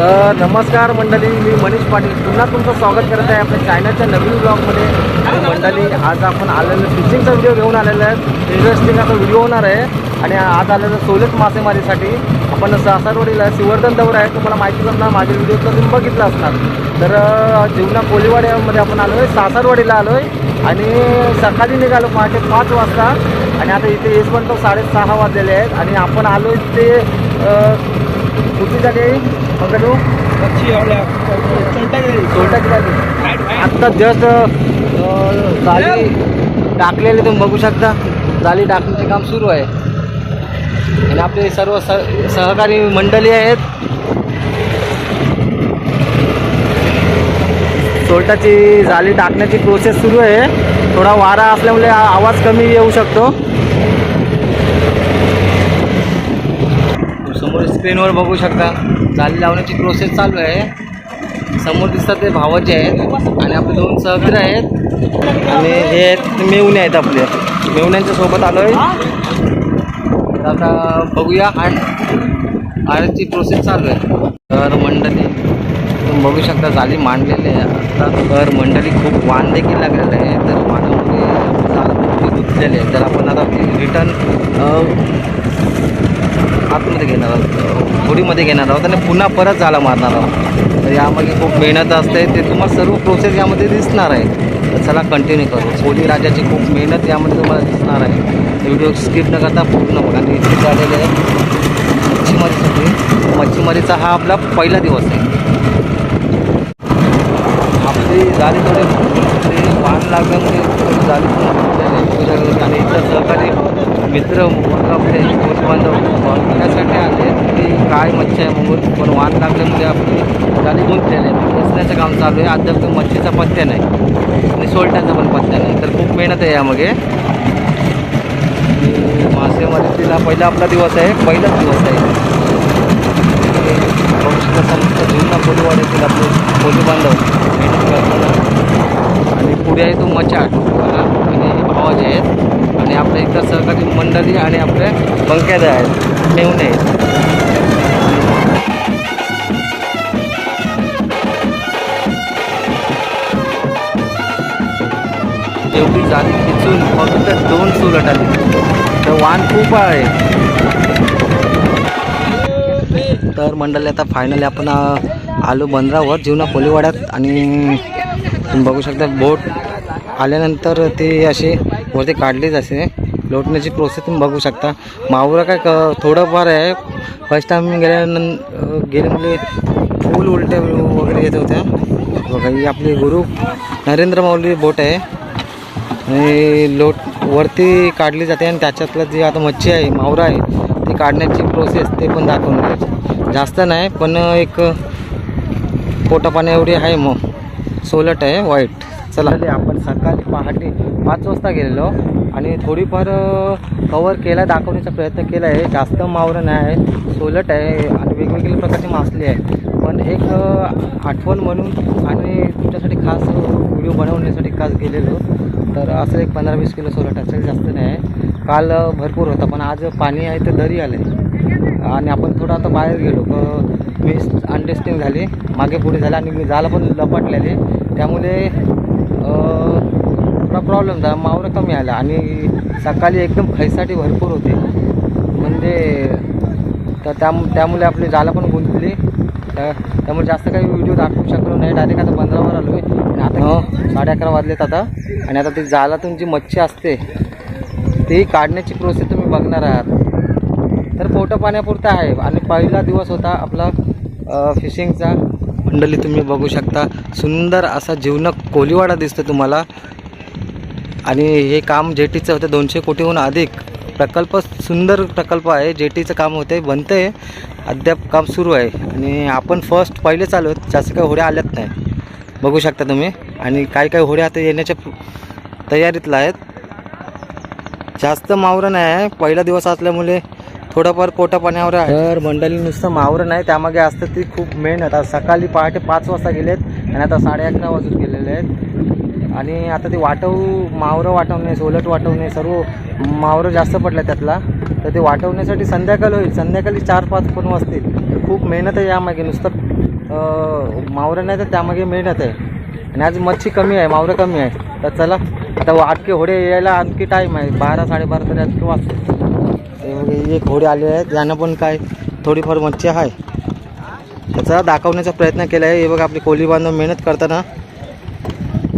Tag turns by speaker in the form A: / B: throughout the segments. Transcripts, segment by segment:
A: तर नमस्कार मंडळी मी मनीष पाटील. पुन्हा तुमचं स्वागत करत आहे आपल्या चायनाच्या नवीन ब्लॉगमध्ये आणि मंडळी आज आपण आलेलं फिशिंगचा व्हिडिओ घेऊन आलेलो आहे. इंटरेस्टिंग असा व्हिडिओ होणार आहे. आणि आज आलेलं सोलेत मासेमारीसाठी. आपण सासरवाडीला सिवर्धन दौर आहे. तुम्हाला माहितीच असणार माझ्या व्हिडिओ तर तुम्ही बघितला असणार. तर जीवना कोलीवाड्यामध्ये आपण आलो आहे सासरवाडीला आलो आहे आणि सकाळी निघालो पहाटे पाच वाजता. आणि आता इथे येस पण तो साडेसहा वाजलेले आहेत. आणि आपण आलो आहे ते कुठे कुठली जागे जागे आत्ता जस्ट जाळी टाकलेली तुम्ही बघू शकता. जाळी टाकण्याचे काम सुरू आहे. आणि आपले सर्व सह सहकारी मंडळी आहेत. सोलटाची जाळी टाकण्याची प्रोसेस सुरू आहे. थोडा वारा असल्यामुळे आवाज कमी येऊ शकतो. समोर स्क्रीनवर बघू शकता. जाळी लावण्याची प्रोसेस चालू आहे. समोर दिसतात ते भावाचे आहेत आणि आपले दोन सहकारी आहेत. आणि हे आहेत मेवणे आहेत आपले. मेवण्यांच्या सोबत आलो आहे आता बघूया आण आणायची प्रोसेस चालू आहे. तर मंडळी तुम्ही बघू शकता जाली मांडलेली आहे. आता तर मंडळी खूप वाण देखील लागलेलं आहे. तर वाणामध्ये जाळ आहे. तर आपण आता रिटर्न आतमध्ये घेणार आहोत. होडीमध्ये घेणार आहोत आणि पुन्हा परत झाला मारणार आहोत. तर यामध्ये खूप मेहनत असते. ते तुम्हाला सर्व प्रोसेस यामध्ये दिसणार आहे. तर चला कंटिन्यू करू. कोली राजाची खूप मेहनत यामध्ये तुम्हाला दिसणार आहे. व्हिडिओ स्किप न करता पूर्ण बघा. आणि इथे झालेले आहे मच्छीमारीसाठी. मच्छीमारीचा हा आपला पहिला दिवस आहे. आपली झाली थोडे वाण लागल्यामुळे जाळी झाली आणि इतर सहकारी मित्र वर्ग आपले बांधव बघण्यासाठी आले. की काय मच्छी आहे म्हणून पण वाहन लागल्यामुळे आपली गाडी गुंतलेली आहे बसण्याचं काम चालू आहे. अद्याप तो मच्छीचा पत्त्या नाही. आणि सोलट्याचा पण पत्त्या नाही. तर खूप मेहनत आहे यामध्ये आणि मासेमारीला पहिला आपला दिवस आहे. पहिलाच दिवस आहे. जुना समजा जुना आपले कोली बांधव आणि पुढे आहे तो मचाट आणि हे भावाचे आहेत. आणि आपल्या इतर सहकारी मंडळी आणि आपले पंक्याद आहेत. मेवणे आहेत एवढी जाळी खिचून फक्त दोन सुरट आली तर वाण खूप आहे. तर मंडळी आता फायनली आपण आलो बंदरावर जीवना कोलीवाड्यात आणि तुम्ही बघू शकता बोट आल्यानंतर ते असे वरती काढलीच जाते लोटण्याची प्रोसेस तुम्ही बघू शकता. मावरा काय क थोडंफार आहे. फर्स्ट टाइम गेल्यानं गेले म्हणजे फुल उलट्या वगैरे येत होत्या. बघा ही आपली गुरु नरेंद्र माऊली बोट आहे. आणि लोट वरती काढली जाते आणि त्याच्यातलं जी आता मच्छी आहे मावरा आहे ती काढण्याची प्रोसेस ते पण दाखवून द्यायची जास्त नाही पण एक पोटापाण्या एवढी आहे मग. सोलट आहे वाईट चला. आपण सकाळी पहाटे पाच वाजता गेलेलो आणि थोडीफार कवर केला दाखवण्याचा प्रयत्न केला आहे. जास्त मावरं नाही आहे सोलट आहे आणि वेगवेगळ्या प्रकारची मासली आहे पण एक आठवण म्हणून आणि तुमच्यासाठी खास व्हिडिओ बनवण्यासाठी खास गेलेलो. तर असं एक पंधरा वीस किलो सोलट असेल जास्त नाही. आहे काल भरपूर होता पण आज पाणी आहे तर दरी आलं आहे आणि आपण थोडं आता बाहेर गेलो. क- मी अनटेस्टिंग झाली मागे पुढे झाले आणि मी जायला पण लपटलेले. त्यामुळे थोडा प्रॉब्लेम झाला. मावरं कमी आला आणि सकाळी एकदम खैसाठी भरपूर होते. म्हणजे तर त्या त्यामुळे आपली जाला पण गुंतली. त्या- त्यामुळे जास्त काही व्हिडिओ दाखवू शकलो नाही. डायरेक्ट आता बंदरावर आलो आहे आणि आता हो. साडे अकरा वाजलेत आता. आणि आता ती जालातून जी मच्छी असते ती काढण्याची प्रोसेस तुम्ही बघणार आहात. तर पोटं पाण्यापुरतं आहे. आणि पहिला दिवस होता आपला फिशिंगचा मंडळी तुम्ही बघू शकता सुंदर असा जीवनक कोलीवाडा दिसतो तुम्हाला. आणि हे काम जेटीचं होतं दोनशे कोटीहून अधिक. प्रकल्प सुंदर प्रकल्प आहे. जेटीचं काम होतं आहे बनतं आहे अद्याप काम सुरू आहे. आणि आपण फर्स्ट पहिले चालू आहेत. जास्त काही होड्या आल्यात नाही. बघू शकता तुम्ही. आणि काही काही होड्या आता येण्याच्या तयारीतला आहेत. जास्त मावरं नाही आहे. पहिला दिवस असल्यामुळे थोडंफार पोटा पाण्यावर आहे. तर मंडळी नुसतं मावरं नाही त्यामागे असतं ती खूप मेहनत आज सकाळी पहाटे पाच वाजता गेलेत आणि आता साडे अकरा वाजून गेलेले आहेत. आणि आता ते वाटव मावरं वाटवणे सोलट वाटवणे सर्व मावरं जास्त पडल्या त्यातला. तर ते वाटवण्यासाठी संध्याकाळ होईल. संध्याकाळी चार पाच पण वाजतील. तर खूप मेहनत आहे यामागे. नुसतं मावरं नाही तर त्यामागे मेहनत आहे आणि आज मच्छी कमी आहे मावरं कमी आहे. तर चला आता आणखी होडे यायला आणखी टाईम आहे. बारा साडेबारा तरी आणखी वाजतो म्हणजे हे हे एक होडे आले आहेत यांना पण काय थोडीफार मच्छी आहे. त्याचा दाखवण्याचा प्रयत्न केला आहे. हे बघा आपले कोली बांधव मेहनत करताना.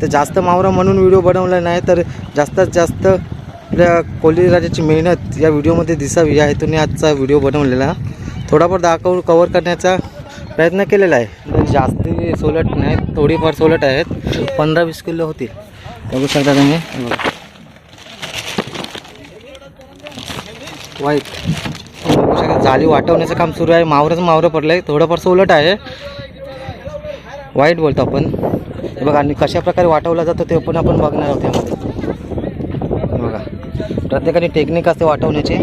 A: तर जास्त मावरा म्हणून व्हिडिओ बनवला नाही तर जास्तीत जास्त आपल्या कोली राजाची मेहनत या व्हिडिओमध्ये दिसावी. या हेतूने आजचा व्हिडिओ बनवलेला. थोडाफार दाखव कवर करण्याचा प्रयत्न केलेला आहे. म्हणजे जास्ती सोलट नाही थोडीफार सोलट आहेत. पंधरा वीस किलो होतील. बघू शकता तुम्ही हे बघा. वाईट बघू शकता जाळी वाटवण्याचं काम सुरू आहे. मावरच मावरं पडलं आहे थोडंफार सोलट आहे. वाईट बोलतो आपण. बघा आणि कशा प्रकारे वाटवला जातो ते पण आपण बघणार आहोत यामध्ये. बघा. प्रत्येकाने टेक्निक असते वाटवण्याची.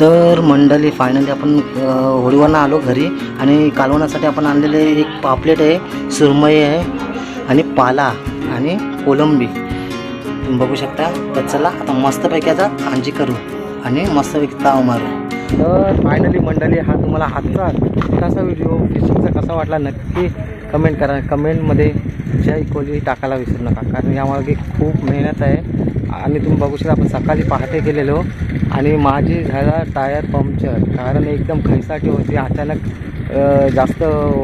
A: तर मंडळी फायनली आपण अ, होळीवरनं आलो घरी आणि कालवण्यासाठी आपण आणलेले एक पापलेट आहे सुरमई आहे आणि पाला आणि कोलंबी. तुम्ही बघू शकता तर चला आता मस्तपैकी आता कांजी करू आणि मस्तपैकी ताव मारू. तर फायनली मंडळी हा तुम्हाला आजचा कसा व्हिडिओ फिशिंगचा कसा वाटला नक्की कमेंट करा. कमेंटमध्ये जय कोली टाकायला विसरू नका कारण यामागे खूप मेहनत आहे. आणि तुम्ही बघू शकता आपण सकाळी पहाटे गेलेलो आणि माझी झाला टायर पंक्चर. कारण एकदम खैसाटी होती अचानक जास्त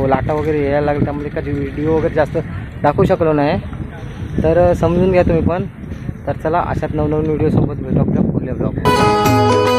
A: लाटा वगैरे यायला लागल्या त्यामुळे कधी व्हिडिओ वगैरे जास्त दाखवू शकलो नाही. तर समजून घ्या तुम्ही पण. तर चला अशात नवनवीन व्हिडिओसोबत भेटू आपल्या पुढल्या ब्लॉग